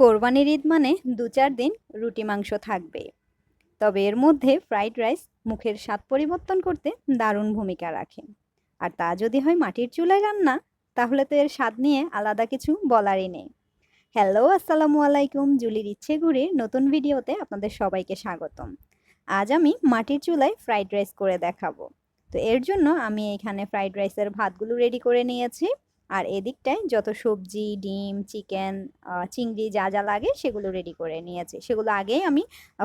কোরবানির ঈদ মানে দু চার দিন রুটি মাংস থাকবে। তবে এর মধ্যে ফ্রাইড রাইস মুখের স্বাদ পরিবর্তন করতে দারুণ ভূমিকা রাখে। আর তা যদি হয় মাটির চুলায় রান্না, তাহলে তো এর স্বাদ নিয়ে আলাদা কিছু বলারই নেই। হ্যালো, আসসালামু আলাইকুম। জুলির ইচ্ছে ঘুরির নতুন ভিডিওতে আপনাদের সবাইকে স্বাগতম। আজ আমি মাটির চুলায় ফ্রাইড রাইস করে দেখাবো। তো এর জন্য আমি এখানে ফ্রাইড রাইসের ভাতগুলো রেডি করে নিয়েছি। আর এদিকটায় যত সবজি, ডিম, চিকেন চিংড়ি যা যা লাগে সেগুলো রেডি করে নিয়েছি। সেগুলো আগেই আমি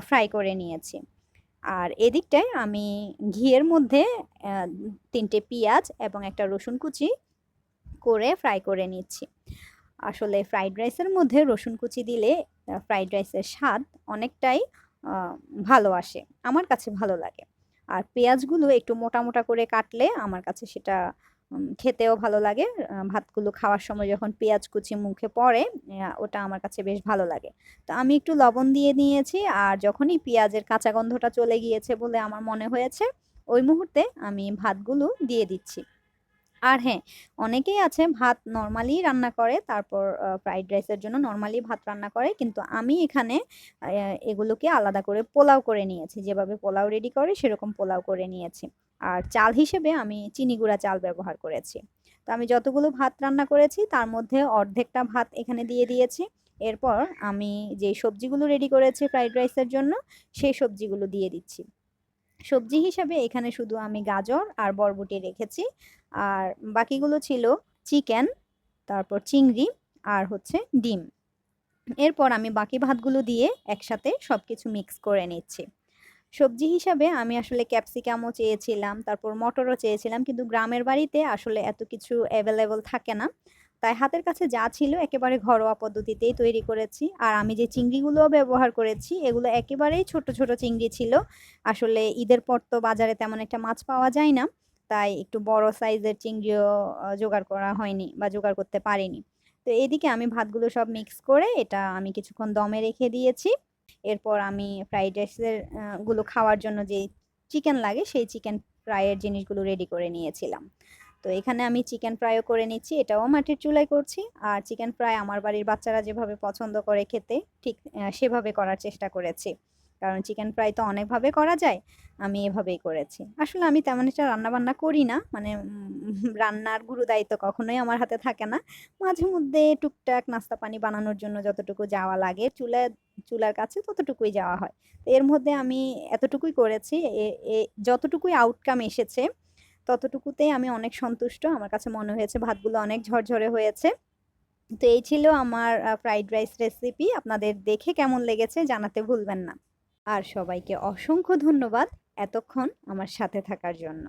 ফ্রাই করে নিয়েছি। আর এদিকটায় আমি ঘিয়ের মধ্যে তিনটে পেঁয়াজ এবং একটা রসুন কুচি করে ফ্রাই করে নিচ্ছি। আসলে ফ্রাইড রাইসের মধ্যে রসুন কুচি দিলে ফ্রাইড রাইসের স্বাদ অনেকটাই ভালো আসে, আমার কাছে ভালো লাগে। আর পেঁয়াজগুলো একটু মোটা মোটা করে কাটলে আমার কাছে সেটা খেতেও ভালো লাগে। ভাতগুলো খাওয়ার সময় যখন পেঁয়াজ কুচি মুখে পড়ে ওটা আমার কাছে বেশ ভালো লাগে। তো আমি একটু লবণ দিয়ে নিয়েছি আর যখনই পেঁয়াজের কাঁচা গন্ধটা চলে গিয়েছে বলে আমার মনে হয়েছে, ওই মুহূর্তে আমি ভাতগুলো দিয়ে দিচ্ছি। আর হ্যাঁ অনেকেই আছে ভাত নর্মালি রান্না করে, তারপর ফ্রাইড রাইসের জন্য নর্মালি ভাত রান্না করে, কিন্তু আমি এখানে এগুলোকে আলাদা করে পোলাও করে নিয়েছি। যেভাবে পোলাও রেডি করে, সেরকম পোলাও করে নিয়েছি। আর চাল হিসেবে আমি চিনি গুঁড়া চাল ব্যবহার করেছি। তো আমি যতগুলো ভাত রান্না করেছি, তার মধ্যে অর্ধেকটা ভাত এখানে দিয়ে দিয়েছি। এরপর আমি যে সবজিগুলো রেডি করেছি ফ্রাইড রাইসের জন্য, সেই সবজিগুলো দিয়ে দিচ্ছি। সবজি হিসাবে এখানে শুধু আমি গাজর আর বরবটি রেখেছি। আর বাকিগুলো ছিল চিকেন, তারপর চিংড়ি আর হচ্ছে ডিম। এরপর আমি বাকি ভাতগুলো দিয়ে একসাথে সব কিছু মিক্স করে নিচ্ছি। সবজি হিসাবে আমি আসলে ক্যাপসিকামও চেয়েছিলাম, তারপর মটরও চেয়েছিলাম, কিন্তু গ্রামের বাড়িতে আসলে এত কিছু অ্যাভেলেবল থাকে না। তাই হাতের কাছে যা ছিল একেবারে ঘরোয়া পদ্ধতিতেই তৈরি করেছি। আর আমি যে চিংড়িগুলোও ব্যবহার করেছি, এগুলো একেবারেই ছোট ছোট চিংড়ি ছিল। আসলে ঈদের পর তো বাজারে তেমন একটা মাছ পাওয়া যায় না, তাই একটু বড় সাইজের চিংড়িও জোগাড় করা হয়নি বা জোগাড় করতে পারিনি। তো এদিকে আমি ভাতগুলো সব মিক্স করে এটা আমি কিছুক্ষণ দমে রেখে দিয়েছি। এরপর আমি ফ্রাইড রাইসেরগুলো খাওয়ার জন্য যে চিকেন লাগে, সেই চিকেন ফ্রাইয়ের জিনিসগুলো রেডি করে নিয়েছিলাম। তো এখানে আমি চিকেন ফ্রাইও করে নিচ্ছি, এটাও মাটির চুলায় করছি। আর চিকেন ফ্রাই আমার বাড়ির বাচ্চারা যেভাবে পছন্দ করে খেতে, ঠিক সেভাবে করার চেষ্টা করেছি। কারণ চিকেন ফ্রাই তো অনেকভাবে করা যায়, আমি এভাবেই করেছি। আসলে আমি তেমন একটা রান্নাবান্না করি না মানে রান্নার গুরু দায়িত্ব কখনোই আমার হাতে থাকে না। মাঝে মধ্যে টুকটাক নাস্তা পানি বানানোর জন্য যতটুকু যাওয়া লাগে, চুলা, চুলার কাছে ততটুকুই যাওয়া হয়। তো এর মধ্যে আমি এতটুকুই করেছি, এ যতটুকুই আউটকাম এসেছে ততটুকুতেই আমি অনেক সন্তুষ্ট। আমার কাছে মনে হয়েছে ভাতগুলো অনেক ঝরঝরে হয়েছে। তো এই ছিল আমার ফ্রাইড রাইস রেসিপি আপনাদের দেখে কেমন লেগেছে জানাতে ভুলবেন না। আর সবাইকে অসংখ্য ধন্যবাদ এতক্ষণ আমার সাথে থাকার জন্য।